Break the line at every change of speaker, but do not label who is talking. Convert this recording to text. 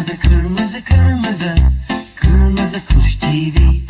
Kırmızı kırmızı kırmızı. Kırmızı kuş TV